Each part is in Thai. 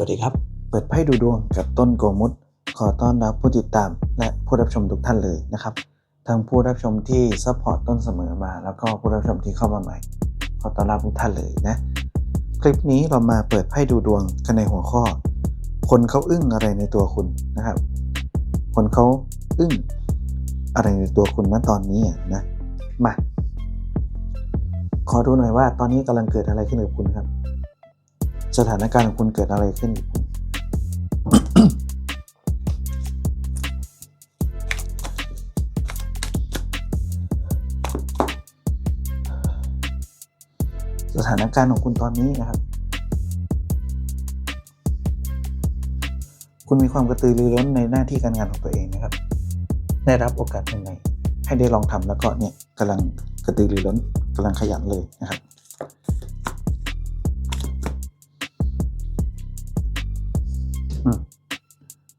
วัสดีครับ เปิดไพ่ดูดวงกับต้นโกมุตขอต้อนรับผู้ติดตามและผู้รับชมทุกท่านเลยนะครับ ทั้งผู้รับชมที่ซัพพอร์ตต้นเสมอมา แล้วก็ผู้รับชมที่เข้ามาใหม่ ขอต้อนรับทุกท่านเลยนะ คลิปนี้เรามาเปิดไพ่ดูดวงกันในหัวข้อ คนเขาอึ้งอะไรในตัวคุณนะครับ คนเขาอึ้งอะไรในตัวคุณณตอนนี้อะนะ มา ขอดูหน่อยว่าตอนนี้กำลังเกิดอะไรขึ้นกับคุณครับ สถานการณ์ของคุณเกิดอะไรขึ้นกับคุณสถานการณ์ของคุณตอนนี้นะครับ คุณมีความกระตือรือร้นในหน้าที่การงานของตัวเองนะครับ ได้รับโอกาสใหม่ให้ได้ลองทำแล้วก็เนี่ยกำลังกระตือรือร้นกำลังขยันเลยนะครับ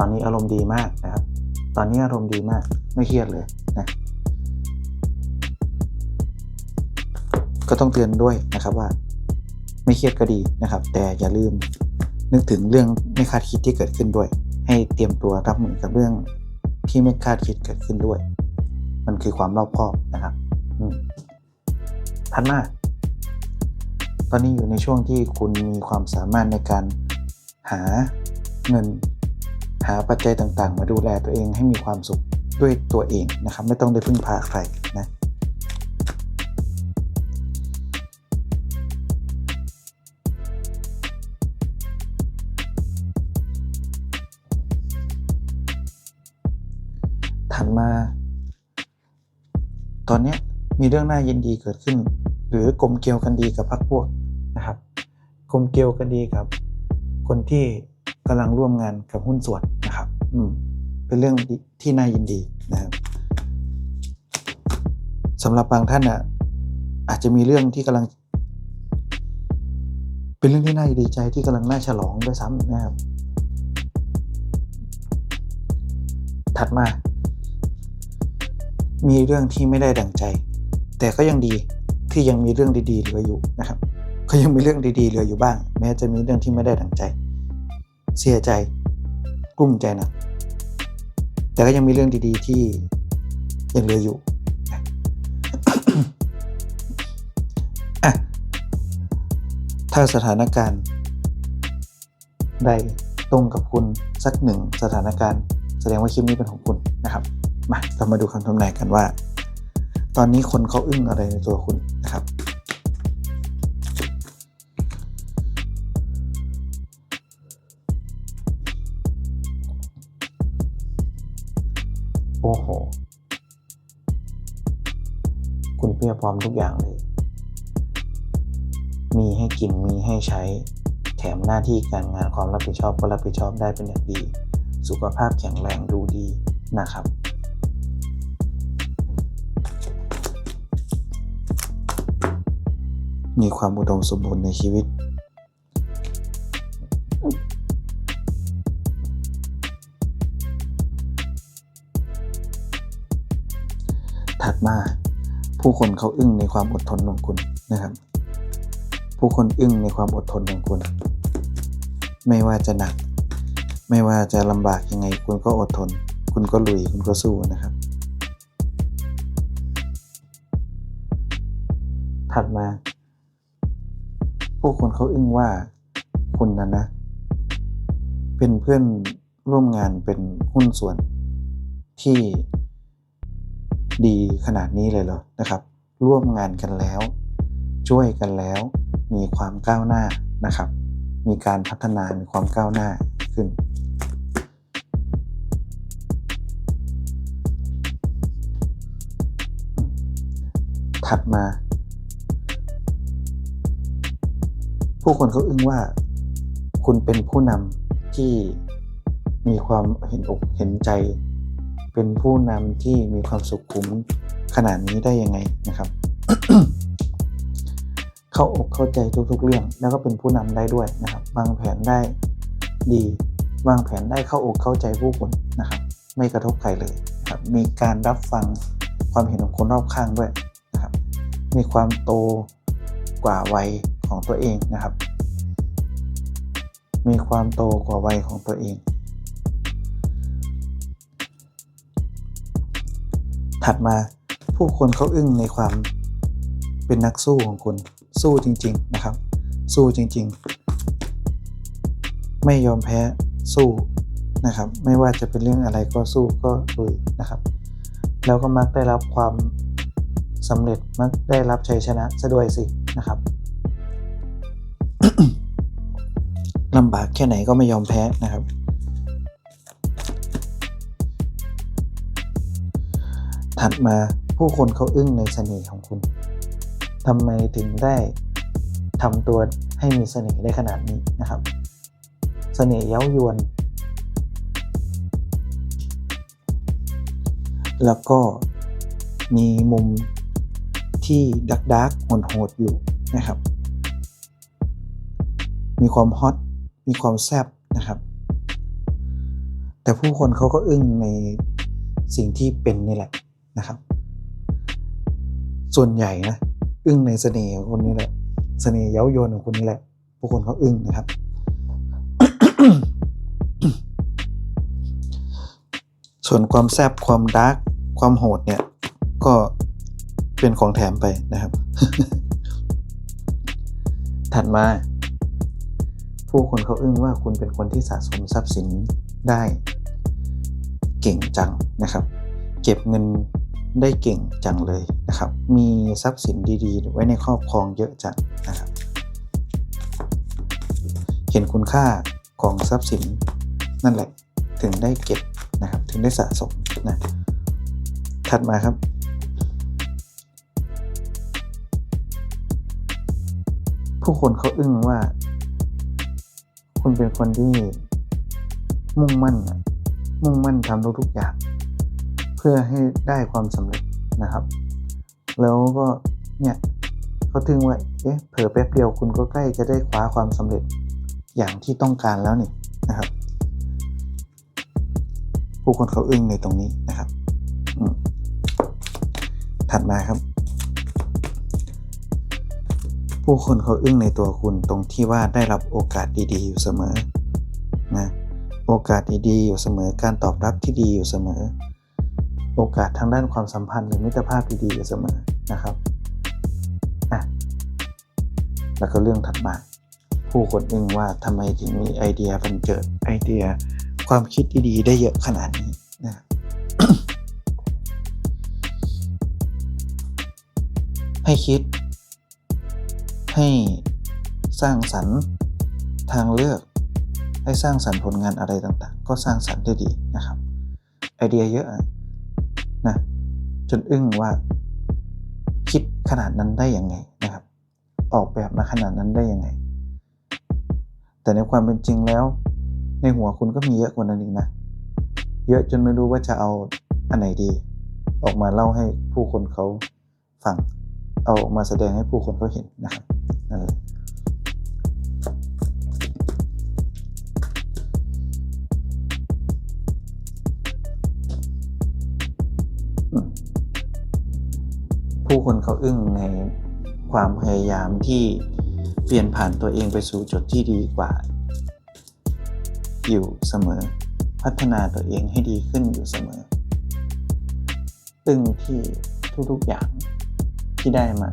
ตอนนี้อารมณ์ดีมากนะครับ ตอนนี้อารมณ์ดีมากไม่เครียดเลยนะก็ต้องเตือนด้วยนะครับว่า ไม่เครียดก็ดีนะครับ แต่อย่าลืมนึกถึงเรื่องไม่คาดคิดที่เกิดขึ้นด้วย ให้เตรียมตัวรับมือกับเรื่องที่ไม่คาดคิดเกิดขึ้นด้วย มันคือความรอบคอบนะครับอืมทันมาตอนนี้อยู่ในช่วงที่คุณมีความสามารถในการหาเงินาปัจจัยต่างๆ มาดูแลตัวเองให้มีความสุขด้วยตัวเองนะครับ ไม่ต้องได้พึ่งพาใครนะถัดมา ตอนนี้มีเรื่องน่ายินดีเกิดขึ้น หรือกลมเกลียวกันดีกับพรรคพวกนะครับกลมเกลียวกันดีกับคนที่กำลังร่วมงานกับหุ้นส่วน อืมเป็นเรื่องที่น่ายินดีนะครับสำหรับบางท่านอะอาจจะมีเรื่องที่กำลัง เป็นเรื่องที่น่าดีใจที่กำลังน่าฉลองด้วยซ้ำนะครับ ถัดมา มีเรื่องที่ไม่ได้ดังใจ แต่ก็ยังดีที่ยังมีเรื่องดีๆเหลืออยู่นะครับก็ยังมีเรื่องดีๆเหลืออยู่บ้าง แม้จะมีเรื่องที่ไม่ได้ดังใจ เสียใจกลุ้มใจหนะ แต่ก็ยังมีเรื่องดีๆที่ยังเหลืออยู่อะถ้าสถานการณ์ใดตรงกับคุณสักหนึ่งสถานการณ์ แสดงว่าคลิปนี้เป็นของคุณนะครับ มาเรามาดูคำทำนายกันว่า ตอนนี้คนเขาอึ้งอะไรในตัวคุณนะครับ อ้โห คุณเพียบพร้อมทุกอย่างเลย มีให้กินมีให้ใช้ แถมหน้าที่การงานความรับผิดชอบก็รับผิดชอบได้เป็นอย่างดี สุขภาพแข็งแรงดูดีนะครับมีความอุดมสมบูรณ์ในชีวิต มาผู้คนเขาอึ้งในความอดทนของคุณนะครับ ผู้คนอึ้งในความอดทนของคุณ ไม่ว่าจะหนัก ไม่ว่าจะลำบากยังไง คุณก็อดทน คุณก็ลุยคุณก็สู้นะครับ ถัดมา ผู้คนเขาอึ้งว่าคุณนะนะ เป็นเพื่อนร่วมงานเป็นหุ้นส่วนที่ ดีขนาดนี้เลยเหรอนะครับ ร่วมงานกันแล้ว ช่วยกันแล้ว มีความก้าวหน้านะครับ มีการพัฒนามีความก้าวหน้าขึ้น ถัดมา ผู้คนเขาอึ้งว่า คุณเป็นผู้นำที่มีความเห็นอกเห็นใจ เป็นผู้นำที่มีความสุขุมขนาดนี้ได้ยังไงนะครับ เข้าอกเข้าใจทุกๆ เรื่อง แล้วก็เป็นผู้นำได้ด้วยนะครับวางแผนได้ดีวางแผนได้เข้าอกเข้าใจผู้คนนะครับ ไม่กระทบใครเลยครับมีการรับฟังความเห็นของคนรอบข้างด้วยนะครับ มีความโตกว่าวัยของตัวเองนะครับ มีความโตกว่าวัยของตัวเอง ถัดมาผู้คนเขาอึ้งในความเป็นนักสู้ของคุณ สู้จริง ๆ นะครับ สู้จริง ๆ ไม่ยอมแพ้สู้นะครับ ไม่ว่าจะเป็นเรื่องอะไรก็สู้ก็ลุยนะครับ แล้วก็มักได้รับความสำเร็จมักได้รับชัยชนะซะด้วยสินะครับลำบากแค่ไหนก็ไม่ยอมแพ้นะครับ ถัดมาผู้คนเขาอึ้งในเสน่ห์ของคุณทำไมถึงได้ทำตัวให้มีเสน่ห์ได้ขนาดนี้นะครับ เสน่ห์เย้ายวน แล้วก็มีมุมที่ดักดักโหดโหดอยู่นะครับ มีความฮอต มีความแซบนะครับ แต่ผู้คนเขาก็อึ้งในสิ่งที่เป็นนี่แหละ นะครับ ส่วนใหญ่นะอึ้งในเสน่ห์ของคนนี้แหละ เสน่ห์เย้ายวนของคนนี้แหละผู้คนเขาอึ้งนะครับ ส่วนความแซบความดาร์กความโหดเนี่ย ก็เป็นของแถมไปนะครับ ถัดมา ผู้คนเขาอึ้งว่าคุณเป็นคนที่สะสมทรัพย์สินได้ เก่งจังนะครับ เก็บเงิน ได้เก่งจังเลยนะครับ มีทรัพย์สินดีๆ ไว้ในครอบครองเยอะจังนะครับ เห็นคุณค่าของทรัพย์สินนั่นแหละถึงได้เก็บนะครับ ถึงได้สะสมนะถัดมาครับ ผู้คนเขาอึ้งว่า คุณเป็นคนที่มุ่งมั่นอะมุ่งมั่นทำทุกๆอย่าง เพื่อให้ได้ความสำเร็จนะครับ แล้วก็เนี่ยเขาถึงว่าเอ๊ะเผลอแป๊บเดียวคุณก็ใกล้จะได้คว้าความสำเร็จอย่างที่ต้องการแล้วนี่นะครับ ผู้คนเขาอึ้งในตรงนี้นะครับอืมถัดมาครับ ผู้คนเขาอึ้งในตัวคุณตรงที่ว่าได้รับโอกาสดีๆ อยู่เสมอนะโอกาสดีๆอยู่เสมอการตอบรับที่ดีอยู่เสมอ โอกาสทางด้านความสัมพันธ์หรือมิตรภาพดีๆอยู่เสมอนะครับอะแล้วก็เรื่องถัดมา ผู้คนอึ้งว่าทำไมถึงมีไอเดียบันเจิดไอเดียความคิดดีๆ ได้เยอะขนาดนี้นะให้คิด ให้สร้างสรรค์ทางเลือกให้สร้างสรรค์ผลงานอะไรต่างๆ ก็สร้างสรรค์ได้ดีนะครับ ไอเดียเยอะ นะจนอึ้งว่า คิดขนาดนั้นได้ยังไงนะครับ ออกแบบมาขนาดนั้นได้ยังไง แต่ในความเป็นจริงแล้ว ในหัวคุณก็มีเยอะกว่านั้นอีกนะ เยอะจนไม่รู้ว่าจะเอาอันไหนดี ออกมาเล่าให้ผู้คนเขาฟัง เอาออกมาแสดงให้ผู้คนเขาเห็นนะครับนั่นแหละ คนเขาอึ้งในความพยายามที่เปลี่ยนผ่านตัวเองไปสู่จุดที่ดีกว่า อยู่เสมอ พัฒนาตัวเองให้ดีขึ้นอยู่เสมอ ตึงที่ทุกๆอย่างที่ได้มา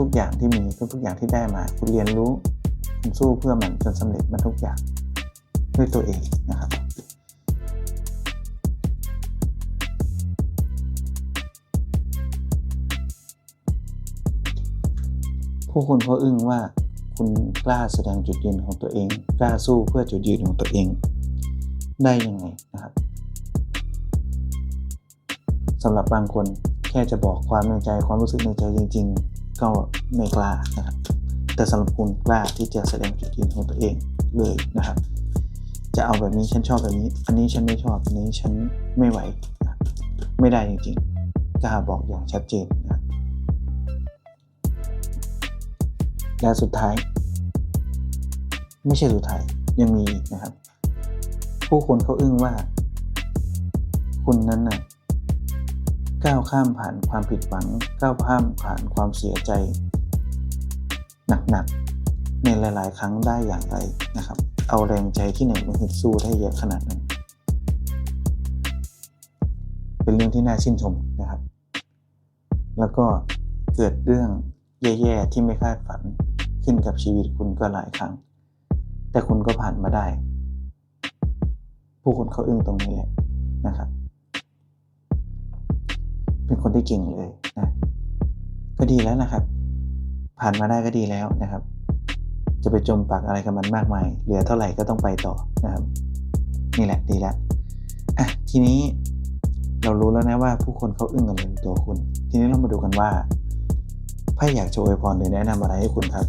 ทุกๆอย่างที่มีทุกๆอย่างที่ได้มา คุณเรียนรู้คุณสู้เพื่อมันจนสำเร็จมันทุกอย่างด้วยตัวเองนะครับ ผู้คนเขาอึ้งว่าคุณกล้าแสดงจุดยืนของตัวเอง กล้าสู้เพื่อจุดยืนของตัวเอง ได้ยังไงนะครับสำหรับบางคนแค่จะบอกความในใจความรู้สึกในใจจริง ๆ ก็ไม่กล้านะครับแต่สำหรับคุณกล้าที่จะแสดงจุดยืนของตัวเองเลยนะครับ จะเอาแบบนี้ฉันชอบแบบนี้ อันนี้ฉันไม่ชอบอันนี้ฉันไม่ไหว ไม่ได้จริงๆกล้าบอกอย่างชัดเจน และสุดท้าย ไม่ใช่สุดท้ายยังมีอีกนะครับ ผู้คนเขาอึ้งว่า คุณนั้นน่ะก้าวข้ามผ่านความผิดหวังก้าวข้ามผ่านความเสียใจ หนักๆในหลาย ๆ ครั้งได้อย่างไรนะครับ เอาแรงใจที่ไหนมาฮึดสู้ได้เยอะขนาดนั้น เป็นเรื่องที่น่าชื่นชมนะครับ แล้วก็เกิดเรื่องแย่ ๆ ที่ไม่คาดฝัน ขึ้นกับชีวิตคุณก็หลายครั้ง แต่คุณก็ผ่านมาได้ ผู้คนเขาอึ้งตรงนี้แหละนะครับ เป็นคนที่เก่งเลยนะก็ดีแล้วนะครับ ผ่านมาได้ก็ดีแล้วนะครับ จะไปจมปักอะไรกับมันมากมาย เหลือเท่าไหร่ก็ต้องไปต่อนะครับ นี่แหละดีแล้วอะทีนี้เรารู้แล้วนะว่าผู้คนเขาอึ้งกับในตัวคุณ ทีนี้เรามาดูกันว่าไพ่อยากจะอวยพรหรือแนะนำอะไรให้คุณครับ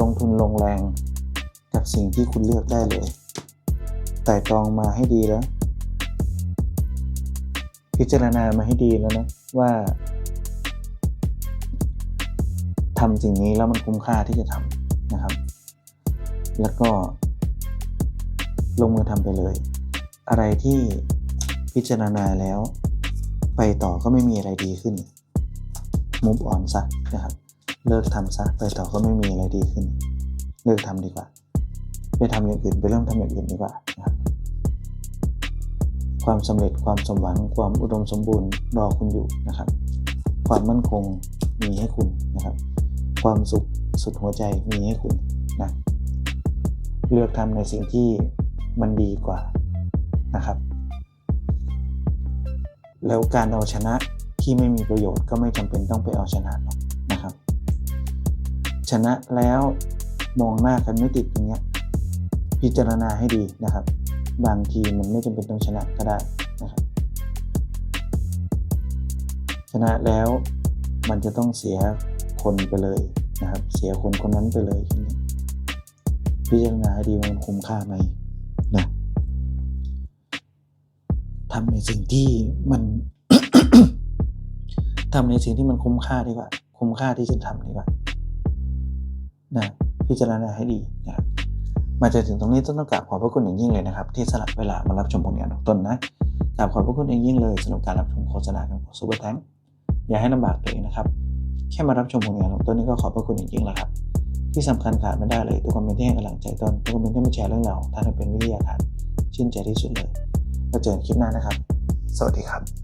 ลงทุนลงแรง กับสิ่งที่คุณเลือกได้เลยไต่ตองมาให้ดีแล้ว พิจารณามาให้ดีแล้วนะว่าทำสิ่งนี้แล้วมันคุ้มค่าที่จะทำนะครับ แล้วก็ ลงมือทำไปเลย อะไรที่พิจารณาแล้ว ไปต่อก็ไม่มีอะไรดีขึ้นมุฟออนซะนะครับ เลิกทำซะไปต่อก็ไม่มีอะไรดีขึ้น เลิกทำดีกว่า ไปทำอย่างอื่นไปเริ่มทำอย่างอื่นดีกว่านะครับความสำเร็จความสมหวังความอุดมสมบูรณ์รอคุณอยู่นะครับ ความมั่นคงมีให้คุณนะครับ ความสุขสุดหัวใจมีให้คุณนะเลือกทำในสิ่งที่มันดีกว่านะครับ แล้วการเอาชนะที่ไม่มีประโยชน์ก็ไม่จำเป็นต้องไปเอาชนะหรอกนะครับ ชนะแล้วมองหน้ากันไม่ติดอย่างเงี้ยพิจารณาให้ดีนะครับ บางทีมันไม่จำเป็นต้องชนะก็ได้นะครับ ชนะแล้วมันจะต้องเสียคนไปเลยนะครับ เสียคนคนนั้นไปเลยทีนี้พิจารณาให้ดีว่ามันคุ้มค่าไหมนะทำในสิ่งที่มันทำในสิ่งที่มันคุ้มค่าดีกว่า คุ้มค่าที่จะทำดีกว่า นะพิจารณาให้ดีนะครับมาจนถึงตรงนี้ต้นต้องกราบขอบพระคุณอย่างยิ่งเลยนะครับ ที่สละเวลามารับชมผลงานของต้นนะกราบขอบพระคุณอย่างยิ่งเลยสำหรับการรับชมโฆษณาของซูเปอร์แทงอย่าให้ลำบากตัวเองนะครับ แค่มารับชมผลงานของต้นนี้ก็ขอบพระคุณอย่างยิ่งแล้วครับ ที่สำคัญขาดไม่ได้เลยทุกคอมเมนต์ที่ให้กำลังใจต้นทุกคอมเมนต์ที่มาแชร์เรื่องราวท่านเป็นวิทยาทานชื่นใจที่สุดเลยแล้วเจอกันคลิปหน้านะครับ สวัสดีครับ